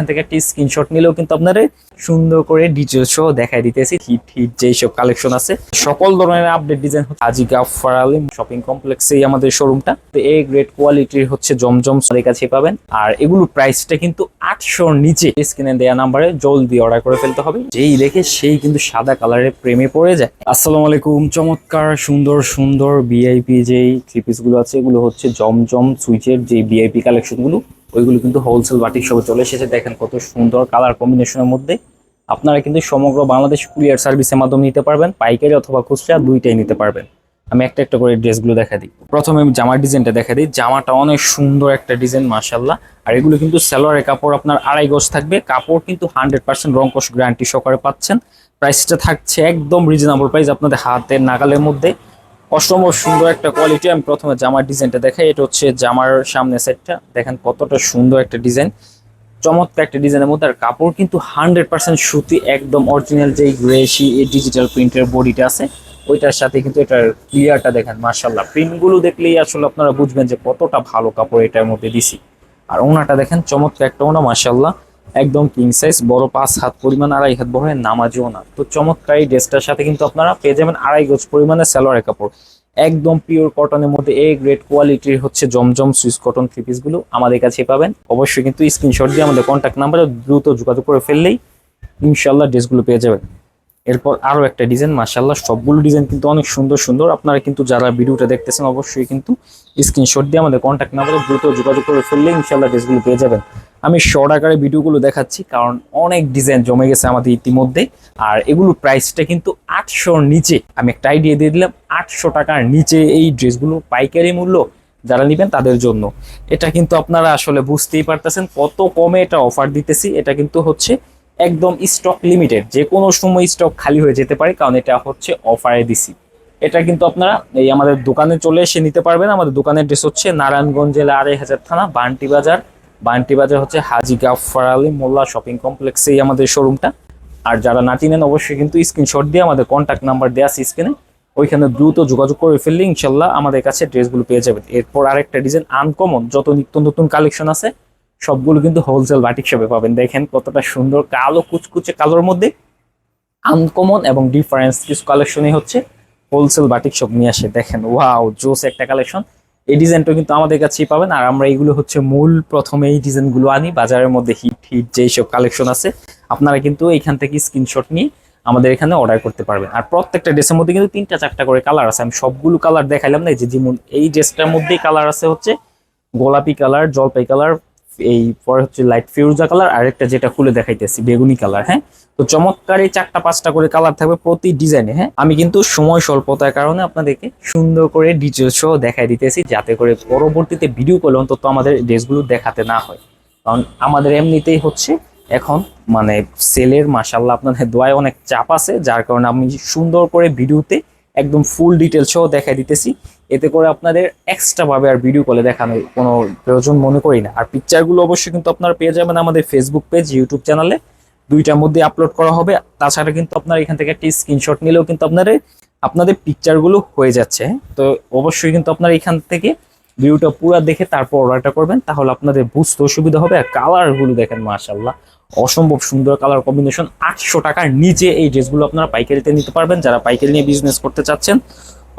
এখান থেকে একটি স্ক্রিনশট নিলেও কিন্তু আপনারা সুন্দর করে ডিটেলস সহ দেখাই দিতেছি। হিট হিট যেই সব কালেকশন আছে। সকল ধরনের আপডেট ডিজাইন হচ্ছে আজি গাফার আলী শপিং কমপ্লেক্সেই আমাদের শোরুমটা এ গ্রেড কোয়ালিটির হচ্ছে জমজম সরের কাছে পাবেন। আর এগুলোর প্রাইসটা কিন্তু আটশোর নিচে। স্ক্রিনে দেওয়া নাম্বারে জলদি অর্ডার করে ফেলতে হবে। যেই দেখে সেই কিন্তু সাদা কালারের প্রেমে পড়ে যায়। আসসালামু আলাইকুম। চমৎকার, সুন্দর সুন্দর ভিআইপি যেই থ্রি পিসগুলো আছে, এগুলো হচ্ছে জমজম সুইচের যে ভিআইপি কালেকশনগুলো। ওইগুলো কিন্তু হোলসেল বাটিক সবে চলে এসেছে। দেখেন কত সুন্দর কালার কম্বিনেশনের মধ্যে। আপনারা কিন্তু সমগ্র বাংলাদেশ কুরিয়ার সার্ভিসের মাধ্যমে নিতে পারবেন, পাইকারি অথবা খুচরা দুইটাই নিতে পারবেন। আমি একটা একটা করে ড্রেসগুলো দেখা দিই। প্রথমে আমি জামার ডিজাইনটা দেখা দিই। জামাটা অনেক সুন্দর একটা ডিজাইন মাশাল্লাহ আর এগুলো কিন্তু সালোয়ারের কাপড় আপনার আড়াই গজ থাকবে। কাপড় কিন্তু হান্ড্রেড পার্সেন্ট রং কষ গ্যারান্টি সহকারে পাচ্ছেন। প্রাইসটা থাকছে একদম রিজনেবল প্রাইস আপনাদের হাতের নাগালের মধ্যে। অসম্ভব সুন্দর একটা কোয়ালিটি আমি প্রথমে জামার ডিজাইনটা দেখাই। এটা হচ্ছে জামার সামনে সেটটা দেখেন কতটা সুন্দর একটা ডিজাইন চমৎকার একটা ডিজাইনের মধ্যে। আর কাপড় কিন্তু হান্ড্রেড পার্সেন্ট সুতি, একদম অরিজিনাল যেই গ্রেসি, এই ডিজিটাল প্রিন্টের বডিটা আছে, ওইটার সাথে কিন্তু এটার ক্লিয়ারটা দেখেন মার্শাল্লাহ প্রিন্টগুলো দেখলেই আসলে আপনারা বুঝবেন যে কতটা ভালো কাপড় এটার মধ্যে দিছি। আর ওনাটা দেখেন, চমৎকার একটা ওনা মার্শাল্লাহ একদম কিং সাইজ বড় পাঁচ হাত পরিমাণ, আড়াই হাত বড় নামাজও না। তো চমৎকার এই ড্রেসটার সাথে কিন্তু আপনারা পেয়ে যাবেন আড়াই গজ পরিমাণে সালোয়ারের কাপড়। একদম পিওর কটনের মধ্যে এ গ্রেড কোয়ালিটির হচ্ছে জমজম সুইস কটন থ্রি গুলো আমাদের কাছে পাবেন। অবশ্যই কিন্তু স্ক্রিনশট দিয়ে আমাদের কন্ট্যাক্ট নাম্বারে দ্রুত যোগাযোগ করে ফেললেই ইনশাল্লাহ ড্রেসগুলো পেয়ে যাবেন। এরপর আরও একটা ডিজাইন মাশাল্লাহ সবগুলো ডিজাইন কিন্তু অনেক সুন্দর সুন্দর। আপনারা কিন্তু যারা ভিডিওটা দেখতেছেন, অবশ্যই কিন্তু স্ক্রিনশট দিয়ে আমাদের কন্ট্যাক্ট নাম্বারে দ্রুত যোগাযোগ করে ফেললে ইনশাল্লাহ ড্রেসগুলো পেয়ে যাবেন। আমি শর্ট আকারে ভিডিওগুলো দেখাচ্ছি, কারণ অনেক ডিজাইন জমে গেছে আমাদের ইতিমধ্যে। আর এগুলোর প্রাইসটা কিন্তু আটশোর নিচে। আমি একটা আইডিয়া দিয়ে দিলাম, আটশো টাকার নিচে এই ড্রেসগুলো পাইকারি মূল্য যারা নেবেন তাদের জন্য। এটা কিন্তু আপনারা আসলে বুঝতেই পারতেছেন কত কমে এটা অফার দিতেছি। এটা কিন্তু হচ্ছে একদম স্টক লিমিটেড যে কোনো সময় স্টক খালি হয়ে যেতে পারে, কারণ এটা হচ্ছে অফারে দিছি। এটা কিন্তু আপনারা এই আমাদের দোকানে চলে এসে নিতে পারবেন। আমাদের দোকানের ড্রেস হচ্ছে নারায়ণগঞ্জ জেলা আড়াই হাজার থানা, বান্টি বাজার বান্টি বাজার হচ্ছে হাজি গাফার আলী মোল্লা শপিং কমপ্লেক্সেই আমাদের শোরুমটা আর যারা না চিনেন, অবশ্যই কিন্তু স্ক্রিনশট দিয়ে আমাদের কন্ট্যাক্ট নাম্বার দেওয়া আছে স্ক্রিনে ওইখানে দ্রুত যোগাযোগ করে ফেললে ইনশাল্লাহ আমাদের কাছে ড্রেসগুলো পেয়ে যাবেন। এরপর আরেকটা ডিজাইন আনকমন যত নিত্য নতুন কালেকশন আছে, সবগুলো কিন্তু হোলসেল বাটিক শপে পাবেন। দেখেন কতটা সুন্দর কালো কুচকুচে কালোর মধ্যে। আনকমন এবং ডিফারেন্স কিছু কালেকশনই হচ্ছে হোলসেল বাটিক শপ নিয়ে আসে। দেখেন ওয়াও জোস একটা কালেকশন এই ডিজাইনটা কিন্তু আমাদের কাছেই পাবেন। আর আমরা এইগুলো হচ্ছে মূল প্রথমে এই ডিজাইনগুলো আনি, বাজারের মধ্যে হিট হিট যেই সব কালেকশন আছে, আপনারা কিন্তু এইখান থেকে স্ক্রিনশট নিয়ে আমাদের এখানে অর্ডার করতে পারবেন। আর প্রত্যেকটা ড্রেসের মধ্যে কিন্তু তিনটা চারটা করে কালার আছে। আমি সবগুলো কালার দেখাইলাম না যে যেমন এই ড্রেসটার মধ্যেই কালার আছে হচ্ছে গোলাপি কালার জলপাই কালার এই পরে হচ্ছে লাইট ফিউজা কালার আর একটা যেটা খুলে দেখাইতেছি, বেগুনি কালার হ্যাঁ? তো চমৎকার এই চারটা পাঁচটা করে কালার থাকবে প্রতি ডিজাইনে হ্যাঁ? আমি কিন্তু সময় স্বল্পতার কারণে আপনাদেরকে সুন্দর করে ডিটেলস সহ দেখাই দিতেছি, যাতে করে পরবর্তীতে ভিডিও করলে অন্তত আমাদের ড্রেসগুলো দেখাতে না হয়। কারণ আমাদের এমনিতেই হচ্ছে এখন মানে সেলের মাসাল্লাহ আপনাদের দোয়ায় অনেক চাপ আছে, যার কারণে আমি সুন্দর করে ভিডিওতে একদম ফুল ডিটেলস সহ দেখাই দিতেছি। এতে করে আপনাদের এক্সট্রা ভাবে আর ভিডিও কলে দেখানোর কোনো প্রয়োজন মনে করি না। আর পিকচারগুলো অবশ্যই কিন্তু আপনারা পেয়ে যাবেন আমাদের ফেসবুক পেজ ইউটিউব চ্যানেলে দুইটার মধ্যে আপলোড করা হবে। তাছাড়া কিন্তু আপনারা এখান থেকে একটি স্ক্রিনশট নিলেও কিন্তু আপনাদের আপনাদের পিকচারগুলো হয়ে যাচ্ছে? তো অবশ্যই কিন্তু আপনারা এখান থেকে ভিডিওটা পুরো দেখে তারপর অর্ডারটা করবেন। তাহলে আপনাদের বুঝতে অসুবিধা হবে। আর কালারগুলো দেখেন মাশাল্লাহ অসম্ভব সুন্দর কালার কম্বিনেশন আটশো টাকার নিচে এই ড্রেসগুলো আপনারা পাইকারিতে নিতে পারবেন। যারা পাইকারি নিয়ে বিজনেস করতে চাচ্ছেন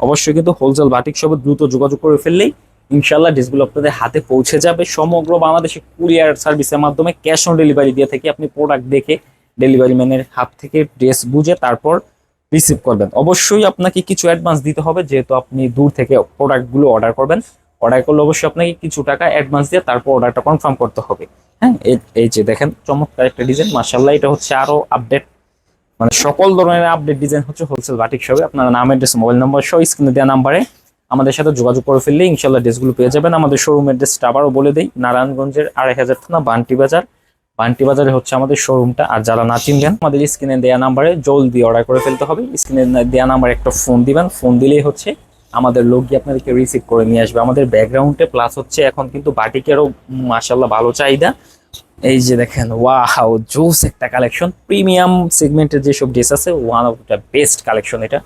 অবশ্যই কিন্তু হোলসেল বাটিক সবে দ্রুত যোগাযোগ করে ফেললেই ইনশাল্লাহ ড্রেসগুলো আপনাদের হাতে পৌঁছে যাবে। সমগ্র বাংলাদেশে কুরিয়ার সার্ভিসের মাধ্যমে ক্যাশ অন ডেলিভারি দিয়ে থেকে আপনি প্রোডাক্ট দেখে ডেলিভারি ম্যানের হাত থেকে ড্রেস বুঝে তারপর রিসিভ করবেন। অবশ্যই আপনাকে কিছু অ্যাডভান্স দিতে হবে, যেহেতু আপনি দূর থেকে প্রোডাক্টগুলো অর্ডার করবেন। অর্ডার করলে অবশ্যই আপনাকে কিছু টাকা অ্যাডভান্স দিয়ে তারপর অর্ডারটা কনফার্ম করতে হবে। হ্যাঁ এই- এই যে দেখেন, চমৎকার একটা ডিজাইন মার্শাল্লাহ এটা হচ্ছে আরও আপডেট মানে সকল ধরনের আপডেট ডিজাইন হচ্ছে হোলসেল বাটিক শপে আপনারা নাম অ্যাড্রেস মোবাইল নম্বর সহ স্ক্রিনে দেওয়া নাম্বারে আমাদের সাথে যোগাযোগ করে ফেললে ইনশাল্লাহ ড্রেসগুলো পেয়ে যাবেন। আমাদের শোরুম অ্যাড্রেসটা আবারও বলে দেই, নারায়ণগঞ্জের আড়াই হাজার থানা বান্টি বাজার। বান্টি বাজারে হচ্ছে আমাদের শোরুমটা আর যারা না চিনবেন, আমাদের স্ক্রিনে দেওয়া নাম্বারে জলদি অর্ডার করে ফেলতে হবে। স্ক্রিনে দেওয়া নাম্বারে একটা ফোন দিবেন। ফোন দিলেই হচ্ছে আমাদের লোক গিয়ে আপনাদেরকে রিসিভ করে নিয়ে আসবে। আমাদের ব্যাকগ্রাউন্ডে প্লাস হচ্ছে এখন কিন্তু বাটিকেরও মাসাল্লাহ ভালো চাহিদা। এই যে দেখেন, ওয়াও, জোস একটা কালেকশন প্রিমিয়াম সেগমেন্টের যেসব ড্রেস আছে one of the best collection এটা।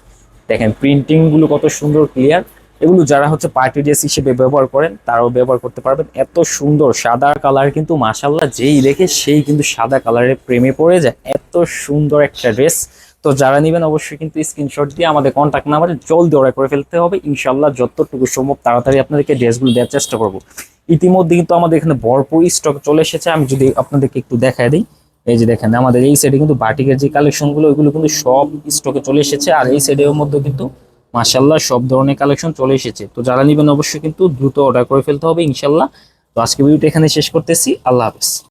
দেখেন প্রিন্টিংগুলো কত সুন্দর ক্লিয়ার এগুলো যারা হচ্ছে পার্টি ড্রেস হিসেবে ব্যবহার করেন, তারাও ব্যবহার করতে পারবেন। এত সুন্দর, সাদা কালার কিন্তু মাসাল্লাহ যেই দেখে সেই কিন্তু সাদা কালারের প্রেমে পড়ে যায়। এত সুন্দর একটা ড্রেস তো যারা নেবেন অবশ্যই কিন্তু স্ক্রিনশট দিয়ে আমাদের কন্ট্যাক্ট নাম্বারে জলদি অর্ডার করে ফেলতে হবে। ইনশাল্লাহ যতটুকু সম্ভব তাড়াতাড়ি আপনাদেরকে ড্রেসগুলো দেওয়ার চেষ্টা করব। ইতিমধ্যে কিন্তু আমাদের এখানে ভরপুর স্টক চলে এসেছে। আমি যদি আপনাদেরকে একটু দেখায় দিই, এই যে দেখেন, আমাদের এই সাইডে কিন্তু বাটিকের যে কালেকশনগুলো, ওইগুলো কিন্তু সব স্টকে চলে এসেছে। আর এই সাইডের মধ্যে কিন্তু মাসাল্লাহ সব ধরনের কালেকশন চলে এসেছে। তো যারা নেবেন অবশ্যই কিন্তু দ্রুত অর্ডার করে ফেলতে হবে ইনশাল্লাহ তো আজকে ভিডিওটা এখানে শেষ করতেছি। আল্লাহ হাফেজ।